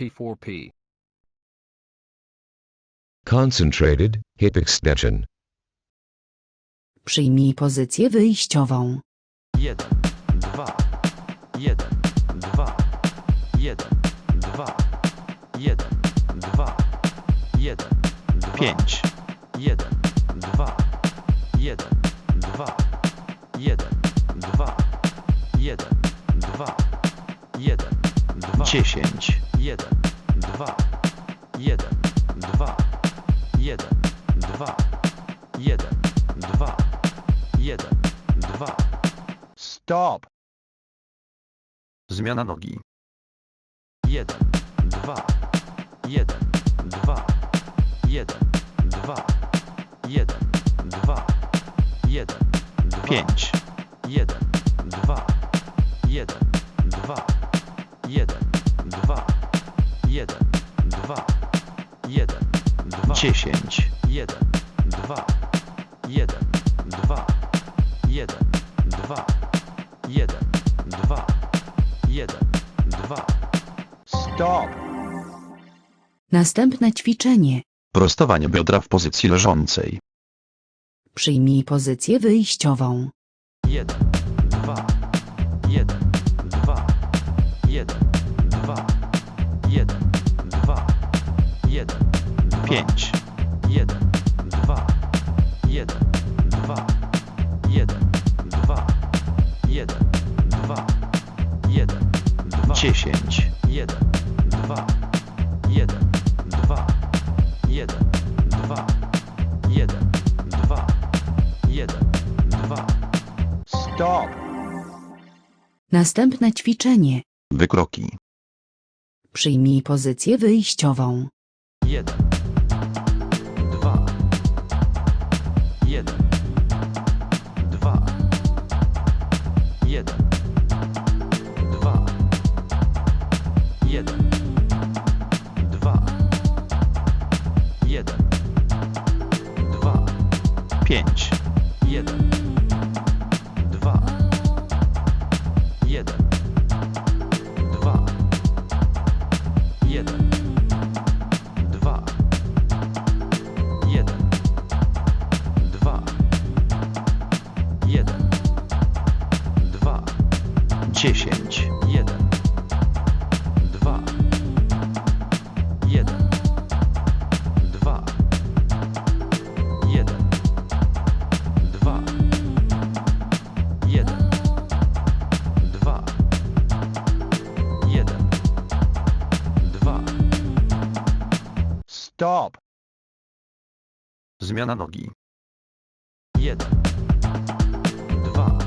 P4P. Concentrated hip extension. Przyjmij pozycję wyjściową. 1, 2, 1, 2, 1, 2, 1, 2, 1, 5, 1, 2, 1, 2, 1, 2, 1, 2, 1, 2, 10, 1, 2, 1, 2, 1, 2, 1, 2, 1, 2, Stop. Zmiana nogi. 1, 2, 1, 2, 1, 2, 1, 2, 1, 5, 1, 2, 1, 2, 1, 2, 1, 2, 1, 2, 10, 1, 2, 1, 2, 1, 2, 1, 2, 1, 2. Stop. Następne ćwiczenie. Prostowanie biodra w pozycji leżącej. Przyjmij pozycję wyjściową. 1, 2, 1, 5, 1, 2, 1, 2, 1, 2, 1, 2, 1, 2, 10, 1, 2, 1, 2, 1, 2, 1, 2, 1, 2. Stop. Następne ćwiczenie. Wykroki. Przyjmij pozycję wyjściową. 1, 5, 1, 2, 1, 2, 1, 2, 1, 2, 1, 2, 10, Zmiana nogi. 1, 2,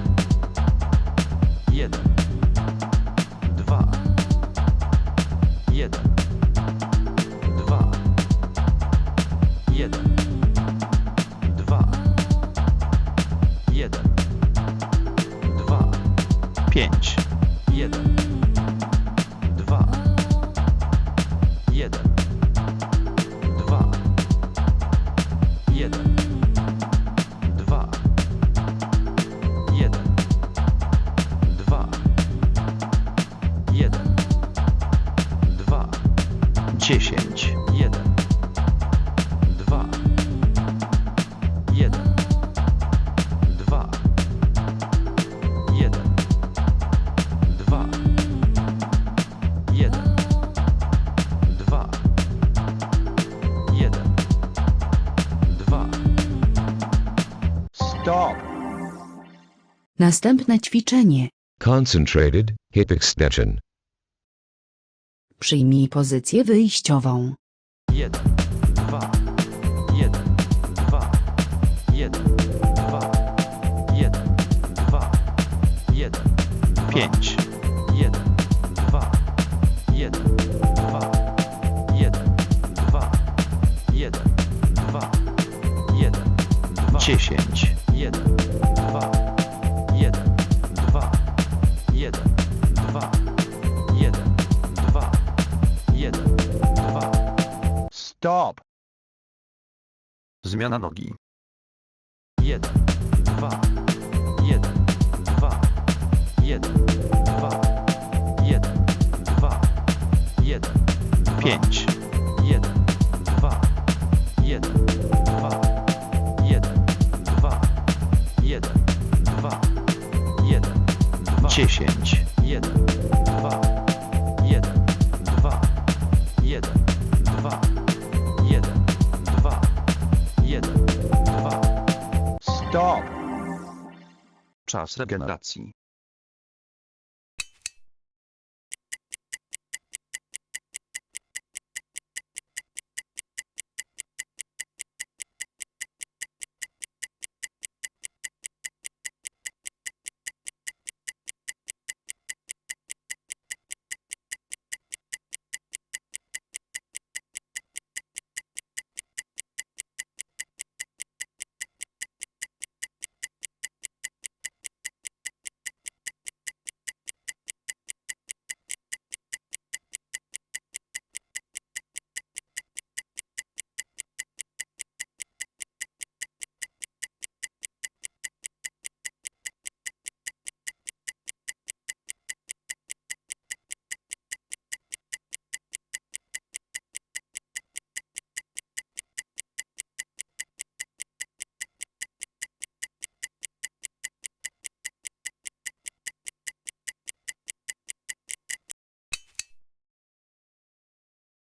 1, 2, 1, 2, 1, 2, 1, 2, 5, 1, Następne ćwiczenie. Concentrated hip extension. Przyjmij pozycję wyjściową. 1, 2, 1, 2, 1, 2, 1, 2, 1, 5, 1, 2, 1, 2, 1, 2, 1, 2, 1, 2, 10, 1, Stop. Zmiana nogi. 1, 2, 1, 2, 1, 2, 1, 2, 1, 5, 1, 2, 1, 2, 1, 2, 1, 2, 1, 2, 10, 1, 2, czas regeneracji,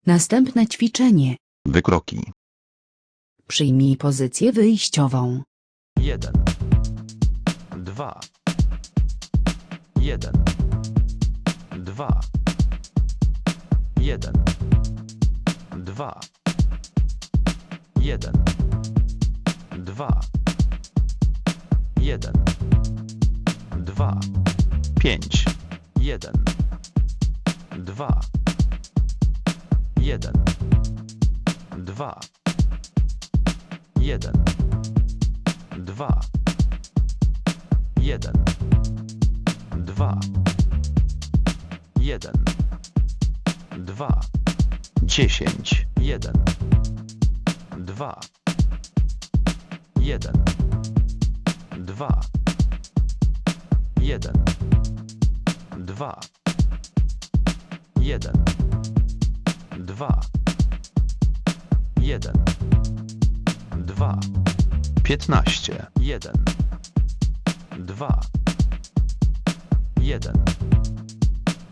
Następne ćwiczenie. wykroki, Przyjmij pozycję wyjściową. Jeden, dwa, jeden, dwa, jeden, dwa, jeden, dwa, jeden, dwa, pięć, jeden, dwa, jeden, dwa, jeden, dwa, jeden, dwa, jeden, dwa, dziesięć, jeden, dwa, jeden, dwa, jeden, dwa, jeden, dwa, jeden, dwa, piętnaście, jeden, dwa, jeden,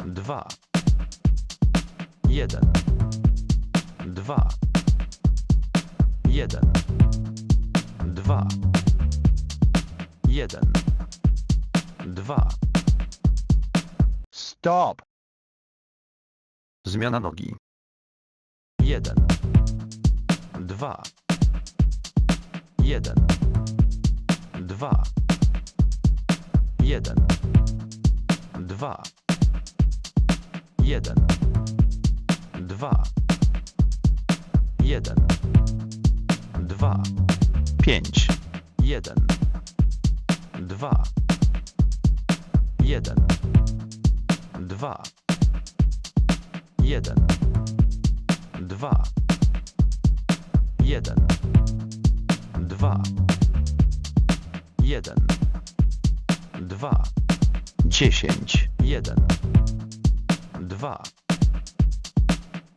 dwa, jeden, dwa, jeden, dwa, jeden, dwa, Stop. zmiana nogi, jeden, dwa, jeden, dwa, jeden, dwa, jeden, dwa, jeden, dwa, pięć, jeden, dwa, jeden, dwa, jeden, dwa, jeden, dwa, jeden, dwa, dziesięć, jeden, dwa,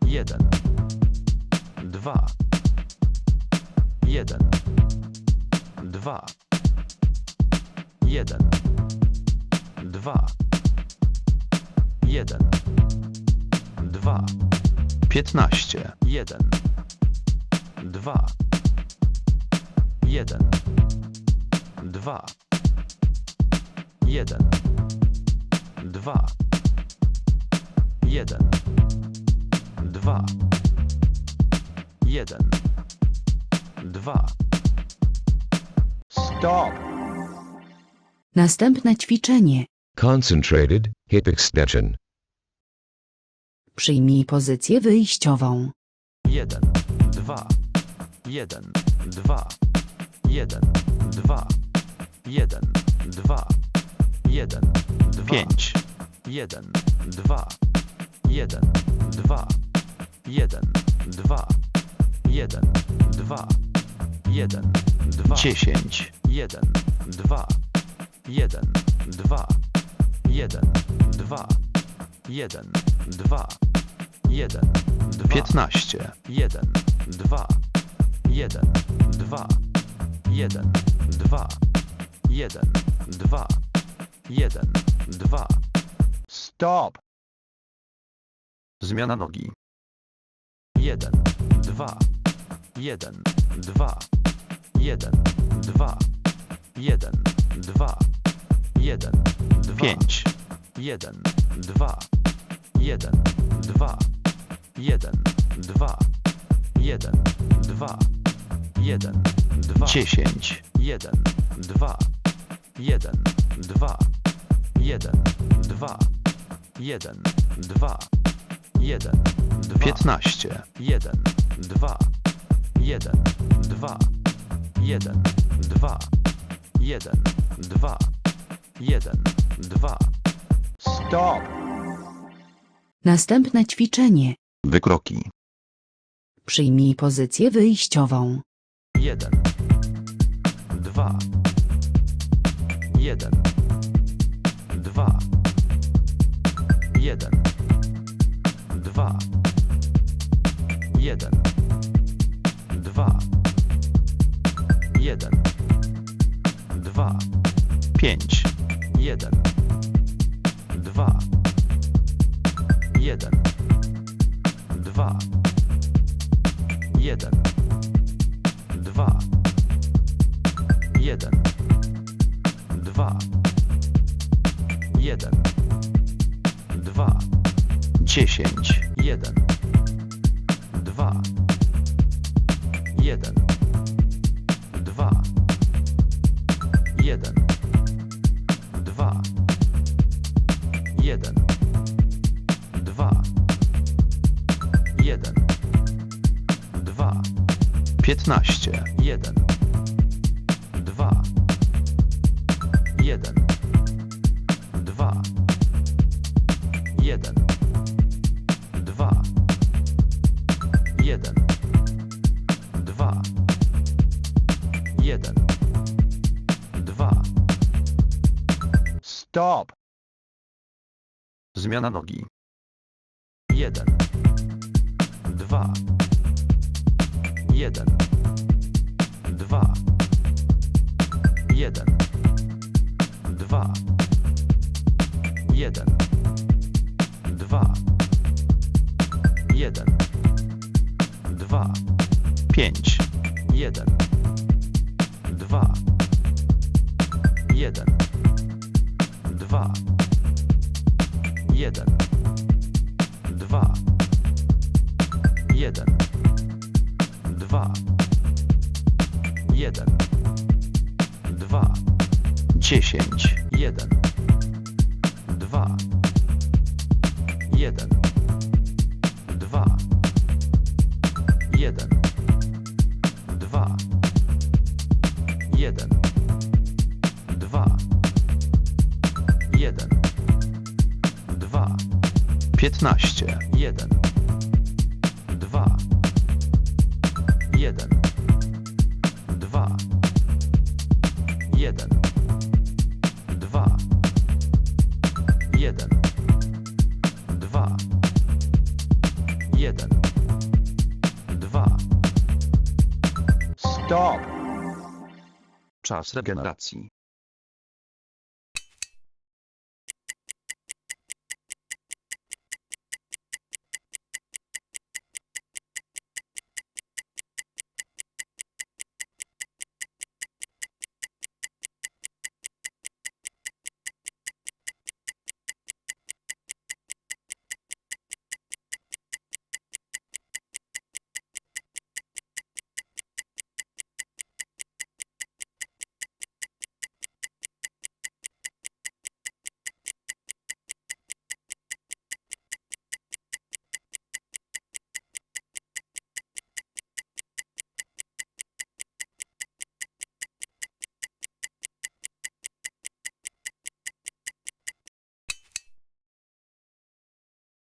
jeden, dwa, jeden, dwa, jeden, dwa, jeden, dwa, piętnaście, jeden, dwa, jeden, dwa, jeden, dwa, jeden, dwa, jeden, dwa, Stop. Następne ćwiczenie. Concentrated hip extension. Przyjmij pozycję wyjściową. jeden, dwa, jeden, dwa, jeden, dwa, jeden, dwa, jeden, dwa, pięć, jeden, dwa, jeden, dwa, jeden, dwa, jeden, dwa, jeden, dwa, dziesięć, jeden, dwa, jeden, dwa, jeden, dwa, jeden, dwa, jeden, dwa. dwa, 15, jeden, dwa, jeden, dwa, jeden, dwa, jeden, dwa, jeden, dwa, Stop. zmiana nogi, jeden, dwa, jeden, dwa, jeden, dwa, jeden, dwa, jeden, dwa, 5, jeden, dwa, jeden, dwa, jeden, dwa, jeden, dwa, jeden, dwa, 10, jeden, dwa, jeden, dwa, jeden, dwa, jeden, dwa, jeden, dwa, 15, jeden, dwa, jeden, dwa, jeden, dwa, jeden, dwa, jeden, dwa, Stop. Następne ćwiczenie. wykroki, Przyjmij pozycję wyjściową. jeden, dwa, jeden, dwa, jeden, dwa, jeden, dwa, jeden, dwa, 5, jeden, dwa, jeden, dwa, jeden, dwa, jeden, dwa, jeden, dwa, 10, jeden, dwa, jeden, dwa, jeden, 15, jeden, dwa, jeden, dwa, jeden, dwa, jeden, dwa, jeden, dwa, Stop. zmiana nogi, jeden, dwa, jeden, dwa, jeden, dwa, jeden, dwa, jeden, dwa, 5, jeden, dwa, jeden, dwa, jeden, dwa, jeden, dwa, jeden, dwa, 10, jeden, dwa, jeden, dwa, jeden, dwa, jeden, dwa, 15, jeden, czas regeneracji,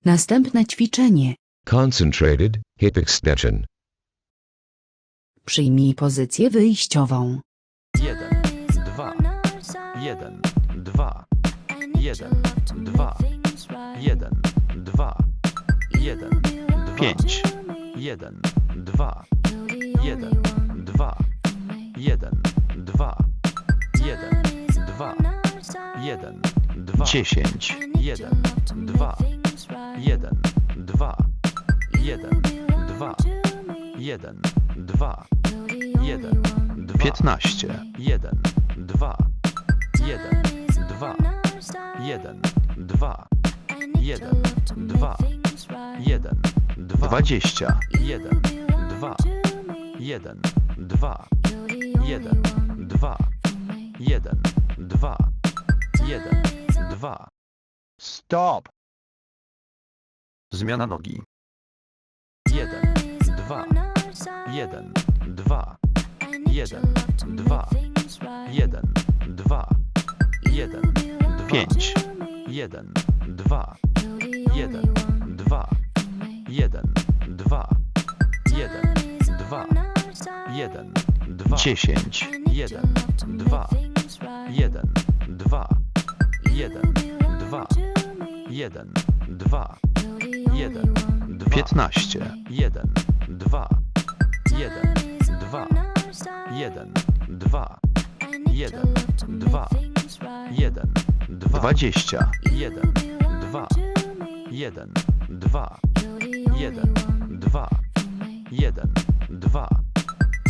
Następne ćwiczenie. Concentrated hip extension. Przyjmij pozycję wyjściową. jeden, dwa, jeden, dwa, jeden, dwa, jeden, dwa, jeden, pięć, jeden, dwa, jeden, dwa, jeden, dwa, jeden, dwa, jeden, dwa, dziesięć, jeden, dwa, jeden, dwa, jeden, dwa, jeden, dwa, jeden, dwa, piętnaście, jeden, dwa, jeden, dwa, jeden, dwa, jeden, dwa, jeden, dwa, dwadzieścia, jeden, dwa, jeden, dwa, jeden, dwa, jeden, dwa, jeden, dwa, Stop. Zmiana nogi, jeden, dwa, jeden, dwa, jeden, dwa, jeden, dwa, jeden, dwa, pięć, jeden, dwa, jeden, dwa, jeden, dwa, jeden, dwa, jeden, dwa, dziesięć, jeden, dwa, jeden, dwa, jeden, dwa, jeden, dwa, jeden, dwa, piętnaście, jeden, dwa, jeden, dwa, jeden, dwa, jeden, dwa, jeden, dwa, dwadzieścia, jeden, dwa, jeden, dwa, jeden, dwa, jeden, dwa,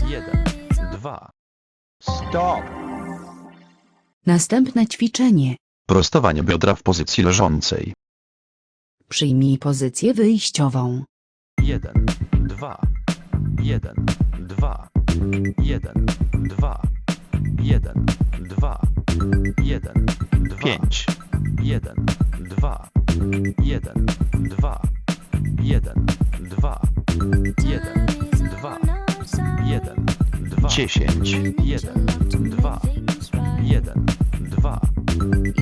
jeden, dwa, Stop. Następne ćwiczenie. prostowanie biodra w pozycji leżącej, Przyjmij pozycję wyjściową. jeden, dwa, jeden, dwa, jeden, dwa, jeden, dwa, jeden, dwa, pięć, jeden, dwa, jeden, dwa, jeden, dwa, jeden, dwa, jeden, dwa, dziesięć, jeden, dwa, jeden, dwa,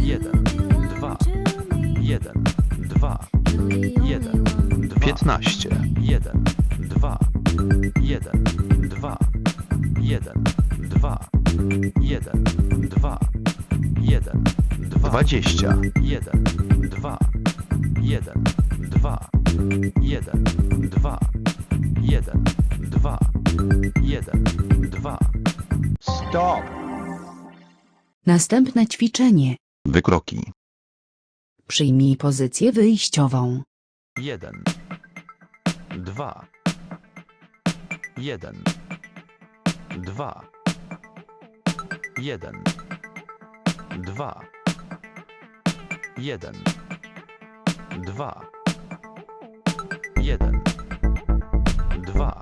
jeden, dwa, jeden, dwa, jeden, dwa, piętnaście, jeden, dwa, jeden, dwa, jeden, dwa, jeden, dwa, jeden, dwa, dwadzieścia, jeden, dwa, jeden, dwa, jeden, dwa, jeden, dwa, jeden, dwa, Stop. Następne ćwiczenie. wykroki, Przyjmij pozycję wyjściową. 1 2 1 2 1 2 1 2 1 2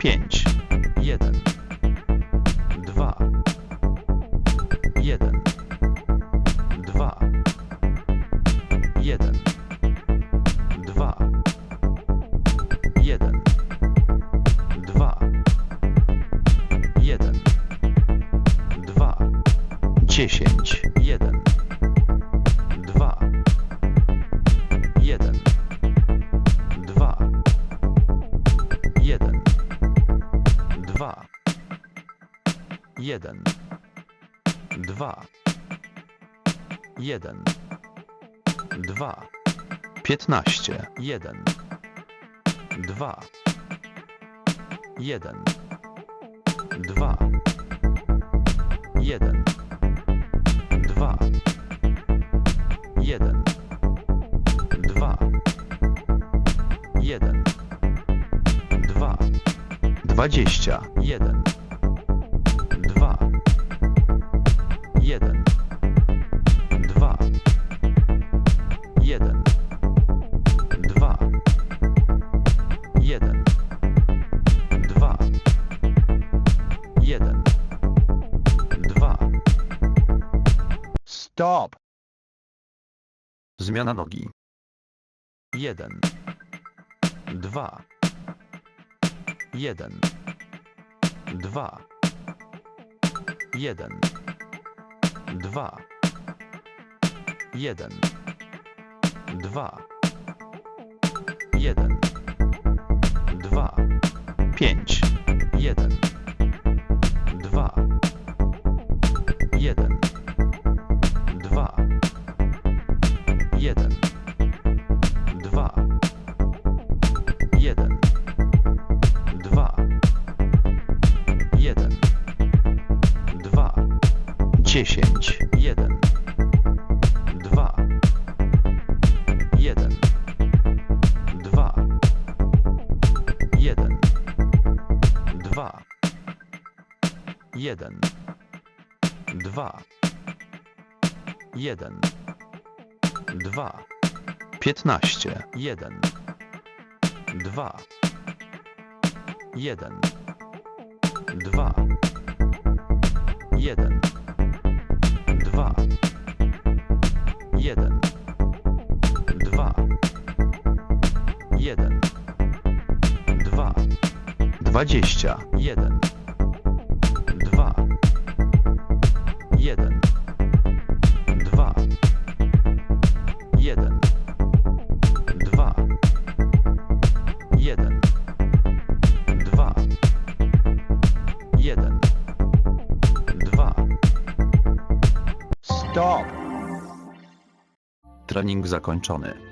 5 1 jeden, dwa, jeden, dwa, piętnaście, jeden, dwa, jeden, dwa, jeden, dwa, jeden, dwa, jeden, dwa, dwadzieścia, jeden, Stop. zmiana nogi, jeden, dwa, jeden, dwa, jeden, dwa, jeden, dwa, jeden, dwa, pięć, jeden, dziesięć, jeden, dwa, jeden, dwa, jeden, dwa, jeden, dwa, jeden, dwa, piętnaście, jeden, dwa, jeden, dwa, jeden, dwadzieścia, jeden, dwa, jeden, dwa, jeden, dwa, jeden, dwa, jeden, dwa. Stop. trening zakończony.